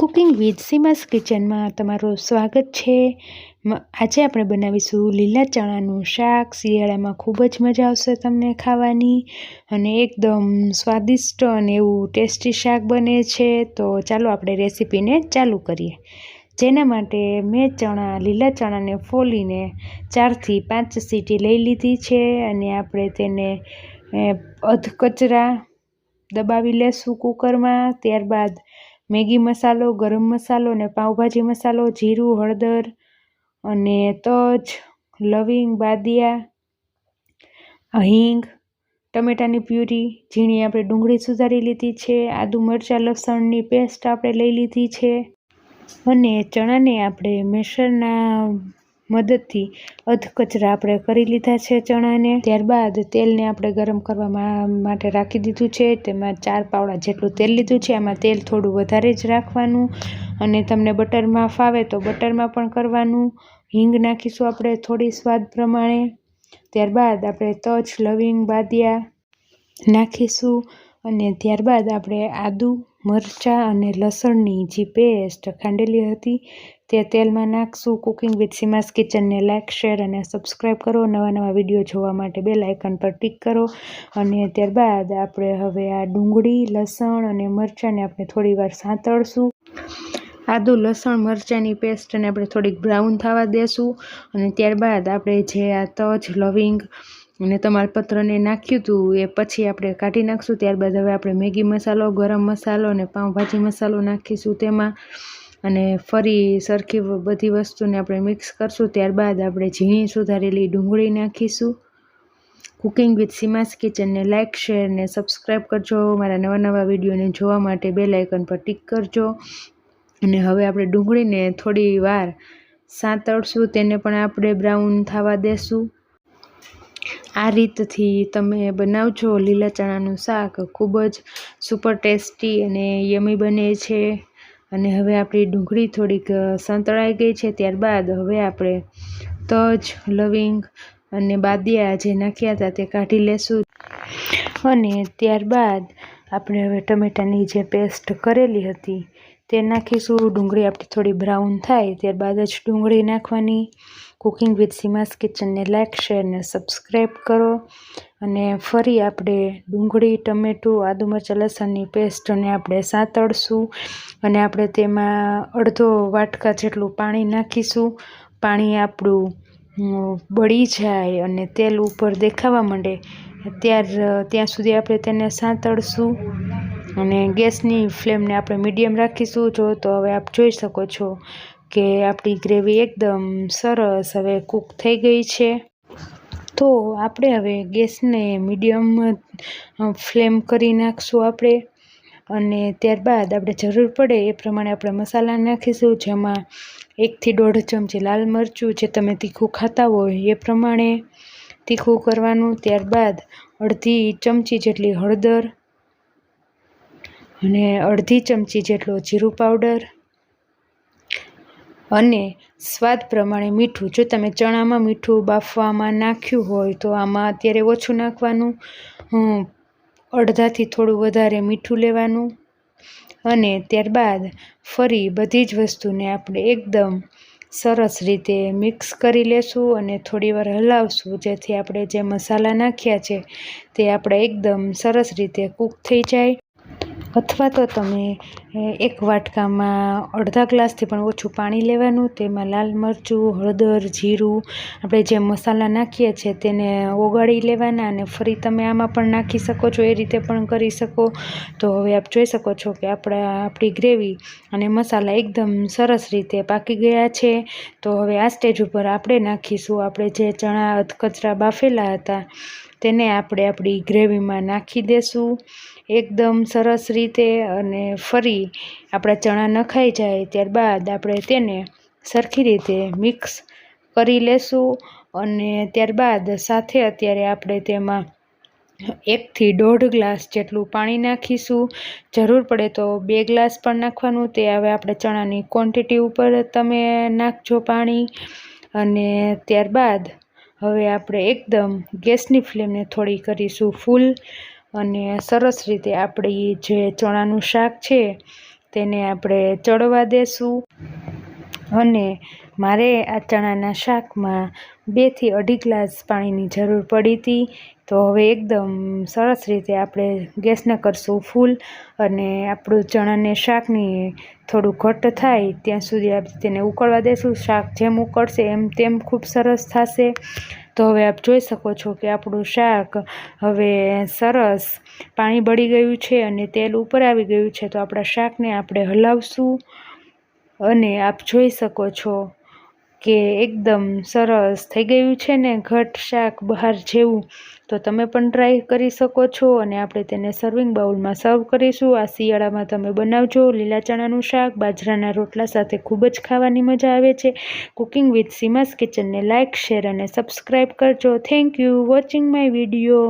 Cooking with Seema's કિચનમાં તમારું સ્વાગત છે. આજે આપણે બનાવીશું લીલા ચણાનું શાક. શિયાળામાં ખૂબ જ મજા આવશે તમને ખાવાની. અને એકદમ સ્વાદિષ્ટ અને એવું ટેસ્ટી શાક બને છે. તો ચાલો આપણે રેસીપીને ચાલુ કરીએ. જેના માટે મેં ચણા, લીલા ચણાને ફોલીને ચારથી પાંચ સીટી લઈ લીધી છે અને આપણે તેને અધ કચરા દબાવી લેશું કુકરમાં. ત્યારબાદ મેગી મસાલો, ગરમ મસાલો અને પાઉંભાજી મસાલો, જીરું, હળદર અને તજ, લવિંગ, બાદિયા, હિંગ, ટમેટાની પ્યુરી, ઝીણી આપણે ડુંગળી સુધારી લીધી છે, આદુ મરચાં, લસણની પેસ્ટ આપણે લઈ લીધી છે અને ચણાને આપણે મેસરના મદદથી અધકચરા આપણે કરી લીધા છે ચણાને. ત્યારબાદ તેલને આપણે ગરમ કરવા માટે રાખી દીધું છે. તેમાં ચાર પાવડા જેટલું તેલ લીધું છે. આમાં તેલ થોડું વધારે જ રાખવાનું અને તમને બટરમાં ફાવે તો બટરમાં પણ કરવાનું. હિંગ નાખીશું આપણે થોડી સ્વાદ પ્રમાણે. ત્યારબાદ આપણે તજ, લવિંગ, બાદિયા નાખીશું અને ત્યારબાદ આપણે આદું મરચાં અને લસણની જે પેસ્ટ ખાંડેલી હતી, તે તેલમાં નાખશું. કુકિંગ વિથ સીમાસ કિચનને લાઇક શેર અને સબસ્ક્રાઈબ કરો. નવા નવા વીડિયો જોવા માટે બે લાઇકન પર ટિક કરો. અને ત્યારબાદ આપણે હવે આ ડુંગળી, લસણ અને મરચાંને આપણે થોડી વાર સાંતળશું. આદુ, લસણ, મરચાંની પેસ્ટને આપણે થોડીક બ્રાઉન થવા દેશું. અને ત્યારબાદ આપણે જે આ તજ, લવિંગ અને તમાલપત્રને નાખ્યું હતું એ પછી આપણે કાઢી નાખશું. ત્યારબાદ હવે આપણે મેગી મસાલો, ગરમ મસાલો અને પાઉંભાજી મસાલો નાખીશું તેમાં. અને ફરી સરખી બધી વસ્તુને આપણે મિક્સ કરશું. ત્યારબાદ આપણે ઝીણી સુધારેલી ડુંગળી નાખીશું. કુકિંગ વિથ સીમાસ કિચનને લાઇક શેર ને સબસ્ક્રાઈબ કરજો. મારા નવા નવા વિડીયોને જોવા માટે બે લાઇકન પર ટિક કરજો. અને હવે આપણે ડુંગળીને થોડી વાર સાંતળશું. તેને પણ આપણે બ્રાઉન થવા દેશું. આ રીતથી તમે બનાવજો લીલા ચણાનું શાક. ખૂબ જ સુપર ટેસ્ટી અને યમી બને છે. અને હવે આપણી ડુંગળી થોડીક સંતળાઈ ગઈ છે ત્યારબાદ હવે આપણે તજ, લવિંગ અને બાદિયા જે નાખ્યા હતા તે કાઢી લેશું. અને ત્યારબાદ આપણે હવે ટમેટાની જે પેસ્ટ કરેલી હતી તે નાખીશું. ડુંગળી આપણી થોડી બ્રાઉન થાય ત્યારબાદ જ ડુંગળી નાખવાની. કુકિંગ વિથ સીમાસ કિચનને લાઇક શેર અને સબસ્ક્રાઈબ કરો. અને ફરી આપણે ડુંગળી, ટમેટું, આદુ મરચાં, લસણની પેસ્ટને આપણે સાંતળશું. અને આપણે તેમાં અડધો વાટકા જેટલું પાણી નાખીશું. પાણી આપણું બળી જાય અને તેલ ઉપર દેખાવા માંડે. ત્યાર, ત્યાં સુધી આપણે તેને સાંતળશું. અને ગેસની ફ્લેમને આપણે મીડિયમ રાખીશું. જો તો હવે આપ જોઈ શકો છો. કે આપણી ગ્રેવી એકદમ સરસ હવે કૂક થઈ ગઈ છે. તો આપણે હવે ગેસને મીડિયમ ફ્લેમ કરી નાખશું આપણે. અને ત્યારબાદ આપણે જરૂર પડે એ પ્રમાણે આપણે મસાલા નાખીશું, જેમાં એકથી દોઢ ચમચી લાલ મરચું જે તમે તીખું ખાતા હોય એ પ્રમાણે તીખું કરવાનું. ત્યારબાદ અડધી ચમચી જેટલી હળદર અને અડધી ચમચી જેટલો જીરું પાવડર અને સ્વાદ પ્રમાણે મીઠું. જો તમે ચણામાં મીઠું બાફવામાં નાખ્યું હોય તો આમાં અત્યારે ઓછું નાખવાનું અડધાથી થોડું વધારે મીઠું લેવાનું અને ત્યારબાદ ફરી બધી જ વસ્તુને આપણે એકદમ સરસ રીતે મિક્સ કરી લેશું અને થોડીવાર હલાવશું. જેથી આપણે જે મસાલા નાખ્યા છે તે આપણે એકદમ સરસ રીતે કૂક થઈ જાય. અથવા તો તમે એક વાટકામાં અડધા ગ્લાસથી પણ ઓછું પાણી લેવાનું, તેમાં લાલ મરચું, હળદર, જીરું, આપણે જે મસાલા નાખીએ છીએ તેને ઓગાળી લેવાના અને ફરી તમે આમાં પણ નાખી શકો છો, એ રીતે પણ કરી શકો. તો હવે આપ જોઈ શકો છો કે આપણા, આપણી ગ્રેવી અને મસાલા એકદમ સરસ રીતે પાકી ગયા છે. તો હવે આ સ્ટેજ ઉપર આપણે નાખીશું. આપણે જે ચણા, અધકચરા બાફેલા હતા તેને આપણે આપણી ગ્રેવીમાં નાખી દેશું. એકદમ સરસ રીતે અને ફરી આપણા ચણા નખાઈ જાય ત્યારબાદ આપણે તેને સરખી રીતે મિક્સ કરી લેશું અને ત્યારબાદ સાથે અત્યારે આપણે તેમાં એકથી દોઢ ગ્લાસ જેટલું પાણી નાખીશું. જરૂર પડે તો બે ગ્લાસ પણ નાખવાનું. તે હવે આપણે ચણાની ક્વોન્ટિટી ઉપર તમે નાખજો પાણી. અને ત્યારબાદ હવે આપણે એકદમ ગેસની ફ્લેમને થોડી કરીશું ફૂલ અને સરસ રીતે આપણી જે ચણાનું શાક છે તેને આપણે ચડવા દેશું. અને મારે આ ચણાના શાકમાં બેથી અઢી ગ્લાસ પાણીની જરૂર પડી હતી. તો હવે એકદમ સરસ રીતે આપણે ગેસને કરશું. ફૂલ અને આપણું ચણાને શાકની થોડું ઘટ્ટ થાય ત્યાં સુધી આપણે તેને ઉકળવા દેશું. શાક જેમ ઉકળશે એમ તેમ ખૂબ સરસ થશે. તો હવે આપ જોઈ શકો છો કે આપણું શાક હવે સરસ પાણી બળી ગયું છે અને તેલ ઉપર આવી ગયું છે. તો આપણા શાકને આપણે હલાવશું અને આપ જોઈ શકો છો કે એકદમ સરસ થઈ ગયું છે ને ઘટ શાક બહાર જેવું. તો તમે પણ ટ્રાય કરી શકો છો અને આપણે તેને સર્વિંગ બાઉલમાં સર્વ કરીશું. આ શિયાળામાં તમે બનાવજો. લીલા ચણાનું શાક, બાજરાના રોટલા સાથે ખૂબ જ ખાવાની મજા આવે છે. કુકિંગ વિથ સીમાસ કિચનને લાઇક શેર અને સબસ્ક્રાઈબ કરજો. Thank you watching my video